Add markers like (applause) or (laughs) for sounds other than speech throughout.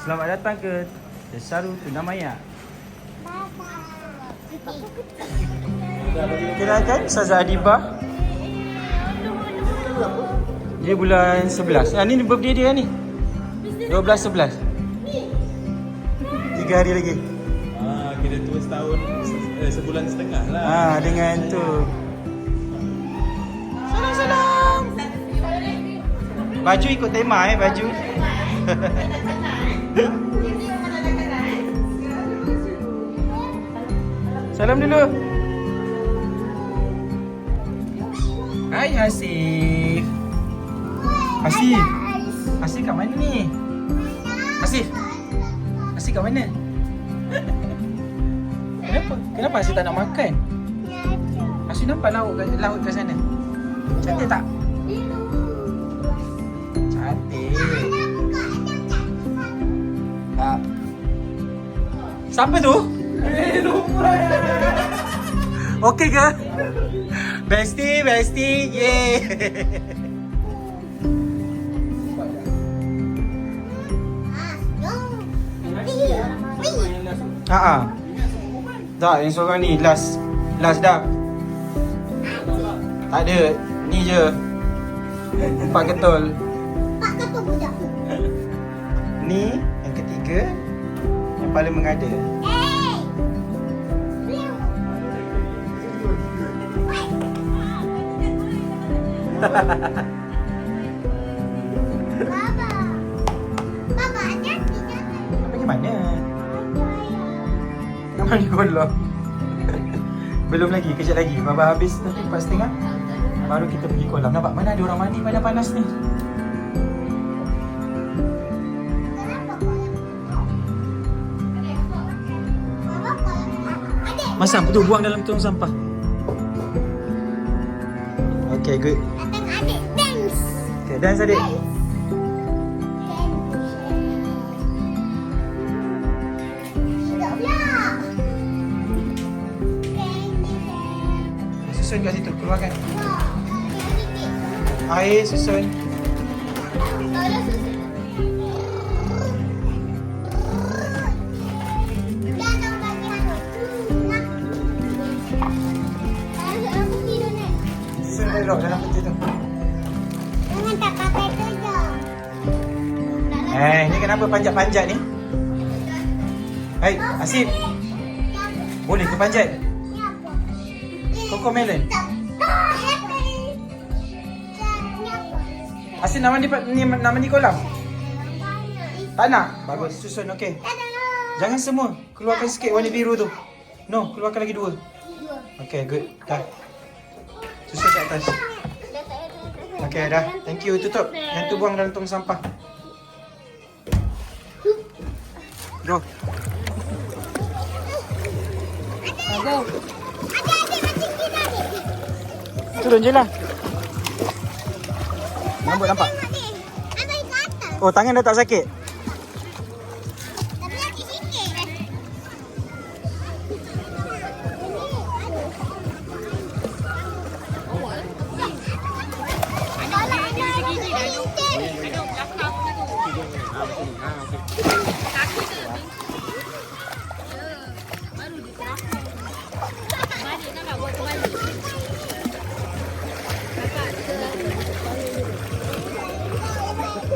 Selamat datang ke Desaru Tuna Maya. Kenalkan Saza Adiba. Dia bulan 11. Ah ni birthday dia ni. 12 11. Tiga hari lagi. Ah, kira tua setahun se- eh, sebulan setengah lah. Ah dengan tu. Salam salam. Baju ikut tema eh baju. (laughs) salam dulu. Hai Hasif. Hasif. Hasif kat mana ni? Hasif. Hasif kat mana? (laughs) Kenapa? Kenapa Hasif tak nak makan? Hasif nampak laut kat, laut kat sana. Cantik tak? Siapa tu? Okey ke? Bestie, bestie. Yeay. Ha ah. Tak, yang seorang ni last. Last dah. Tak ada. Ni je. Empat ketol. Ni yang ketiga. Paling mengada. Pergi mana? Nak mandi kolam. Belum lagi, kejap lagi. Baba habis nanti empat setengah. Baru kita pergi kolam. Nampak mana ada orang mandi pada panas ni? Masam, tu buang dalam tong sampah. Okay, good. Okay, dance adik. Susun kat situ, keluarkan. Air susun. Susun elok dalam peti tu. Eh, ni kenapa panjat-panjat ni? Hai, Asif. Boleh ke panjat? Coco melon. Asif nak mandi pa- ni nak mandi kolam? Tak nak? Bagus, susun okey. Jangan semua. Keluarkan sikit warna biru tu. No, keluarkan lagi dua. Okay, good. Dah. Susun kat atas. Okay, dah. Thank you. Tutup. Yang tu buang dalam tong sampah. Go. Turun je lah. Nampak, nampak. Oh, tangan dah tak sakit?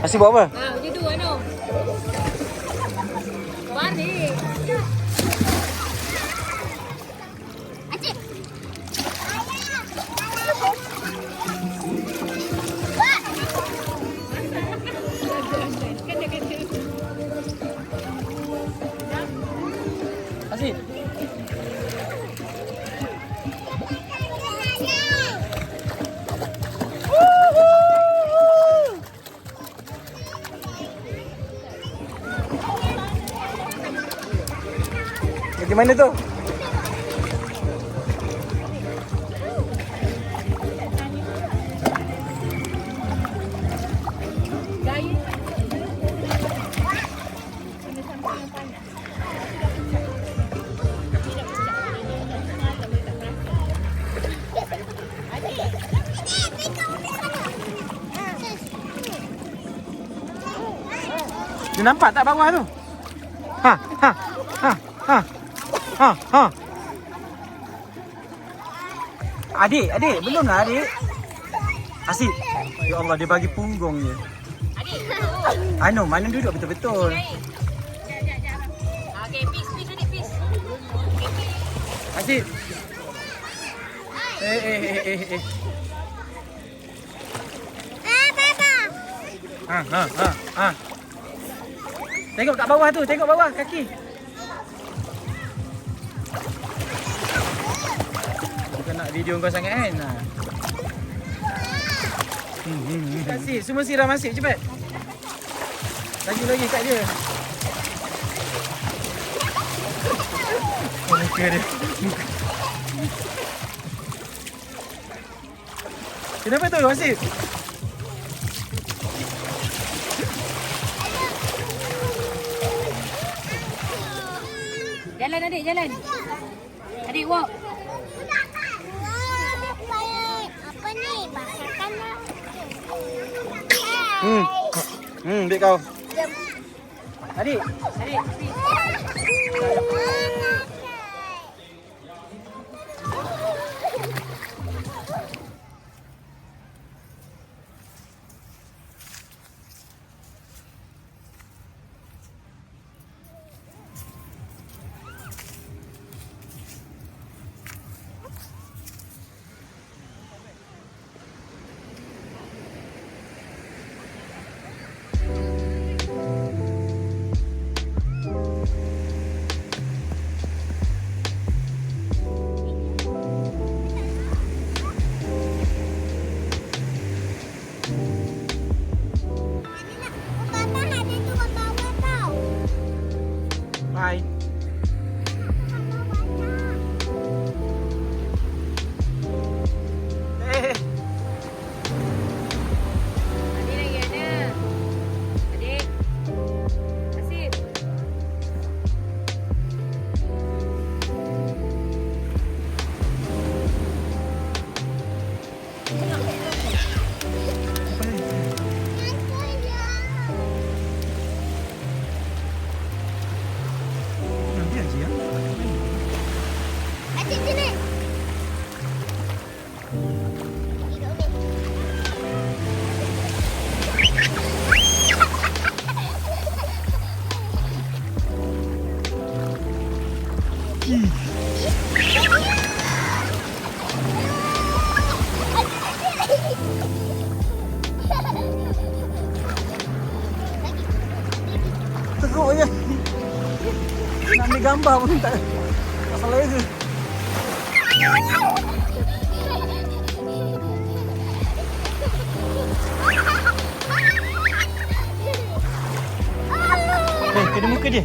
Masih buat apa? Ah, macam tu ano. Pergi mana tu? Tu nampak tak bawah tu? Ha, ha, ha, ha, ha, ha. Adik, adik, belum lah adik. Asyik. Ya Allah, dia bagi punggung je. Anu, mana duduk betul-betul. Okay, peace, peace, adik, peace. Asyik. Eh, eh, eh, eh, eh. Ha, ha, ha, ha. Tengok kat bawah tu, tengok bawah kaki. Bukan nak video kau sangat kan? Ha. Hmm, hmm, hmm. Kasih, semua siram asyik cepat. Lagi lagi kat dia. Oh, muka dia. Muka. Kenapa tu Wasif? Jalan adik, jalan. Adik walk. Apa ni? Basahkan lah. Hmm. Hmm, ambil kau. Adik. Adik, peace. Gambar pun tak. Tak salah je. Eh, kena muka dia.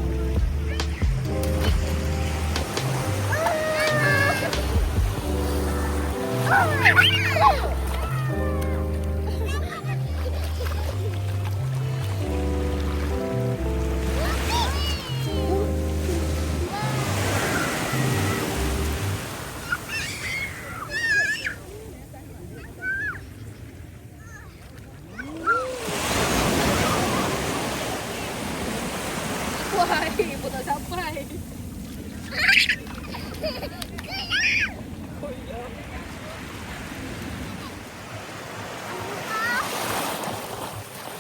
Wah,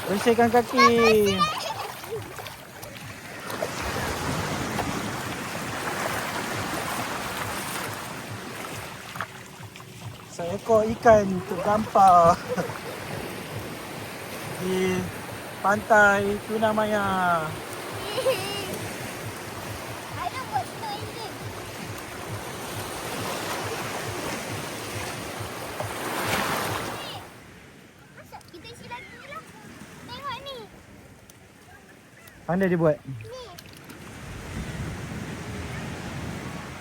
Bersihkan kaki. Seekor ikan untuk gampar (laughs) di pantai Tuna (laughs) Maya. Ada buat toilet. Masuk kita isi lagi lah. Tengok ni. Pandai dia buat. Ni.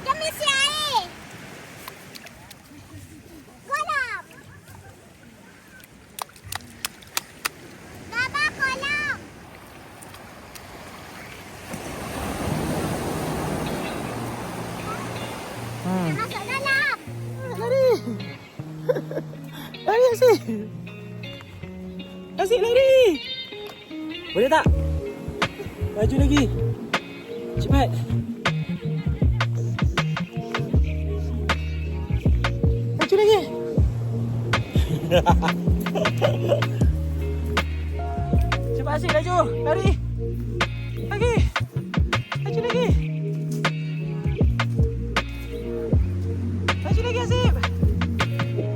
Jom isi air. Kolam. Baba kolam. Hmm. Masuk dalam. Lari. Lari Asyik. Asyik lari. Boleh tak? Laju lagi. Cepat. Laju lagi. (laughs) Cepat Asyik laju. Lari. Lagi. Laju lagi. Laju lagi Asyik.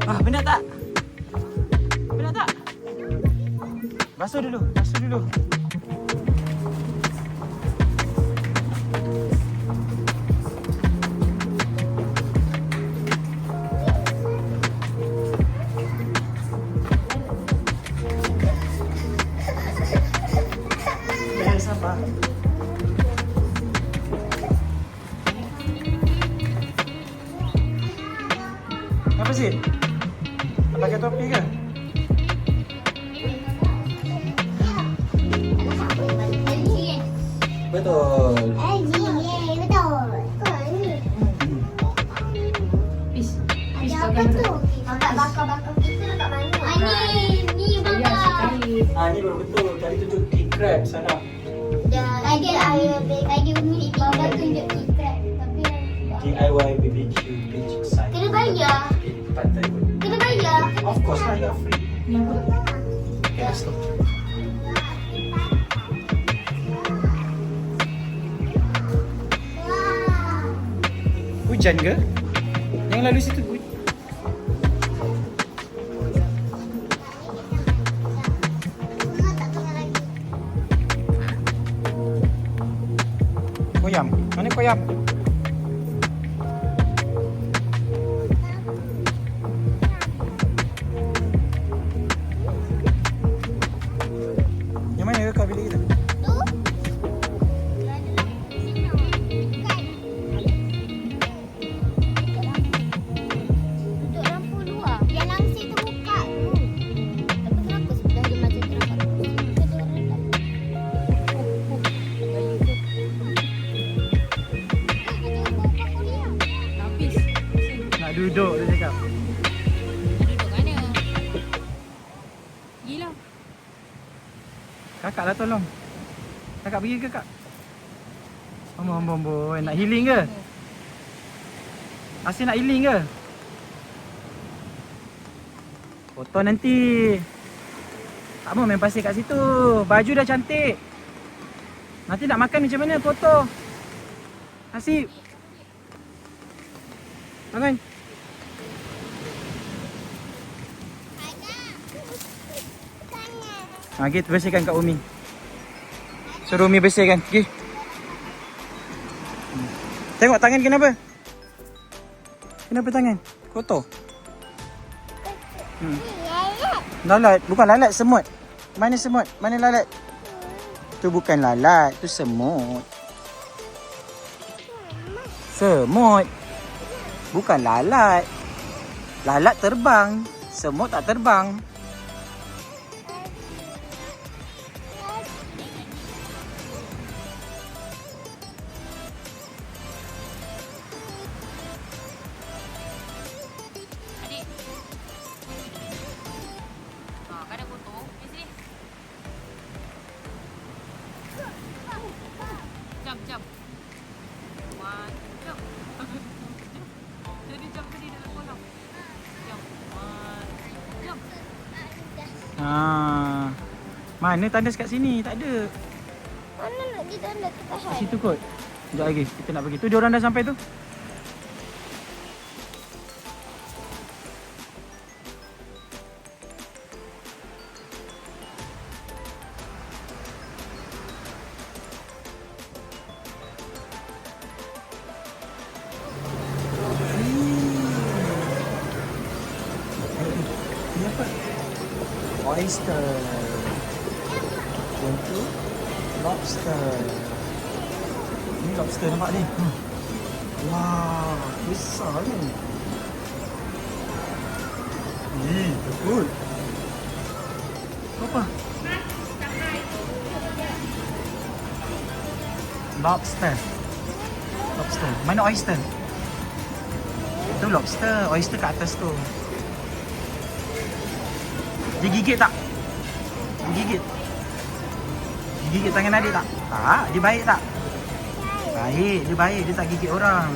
Ah, benar tak? Benar tak? Basuh dulu. Basuh dulu. Betul. Fish. Hujan ke? Yang lalu situ hu- Mama tak kena lagi. koyam. Mana koyam? Yang mana ke kau bilik kita? Kakak lah tolong. Kakak pergi ke kak? Ambon, ambon, ambon. Nak healing ke? Asyik nak healing ke? Foto nanti. Tak mau main pasir kat situ. Baju dah cantik. Nanti nak makan macam mana foto? Asyik. Bangun. Ha, kita bersihkan kat Umi. Suruh Umi bersihkan. Hmm. Tengok tangan kenapa? Kenapa tangan? Kotor. Hmm. Lalat. Bukan lalat, semut. Mana semut? Mana lalat? Tu bukan lalat, tu semut. Semut. Bukan lalat. Lalat terbang. Semut tak terbang. Mana tandas kat sini? Tak ada. Mana nak kita nak Kat tahan? situ kot. Sekejap lagi. Kita nak pergi. Tu dia orang dah sampai tu. Tu lobster. Ini lobster nampak ni. Hmm. Wah, besar ni. Ih, betul. Apa? Lobster. Lobster. Mana oyster? Itu lobster. Oyster kat atas tu. Dia gigit tak? Dia gigit. Gigit tangan adik tak? Tak, dia baik tak? Baik, dia baik, dia tak gigit orang.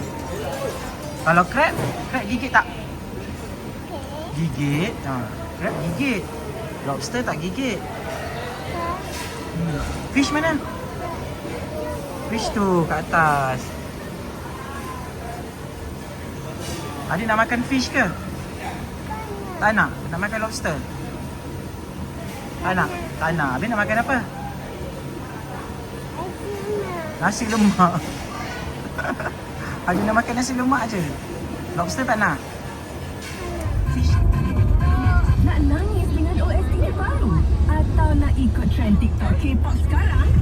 Kalau crab, crab gigit tak? Gigit. Ha, crab gigit. Lobster tak gigit. Hmm. Fish mana? Fish tu kat atas. Adik nak makan fish ke? Tak nak? Nak makan lobster? Tak nak? Tak nak. Habis nak makan apa? Nasi lemak. (laughs) Hari nak makan nasi lemak je. Lobster tak nak. Fish. Nak nangis dengan OST baru? Atau nak ikut trend TikTok K-pop sekarang?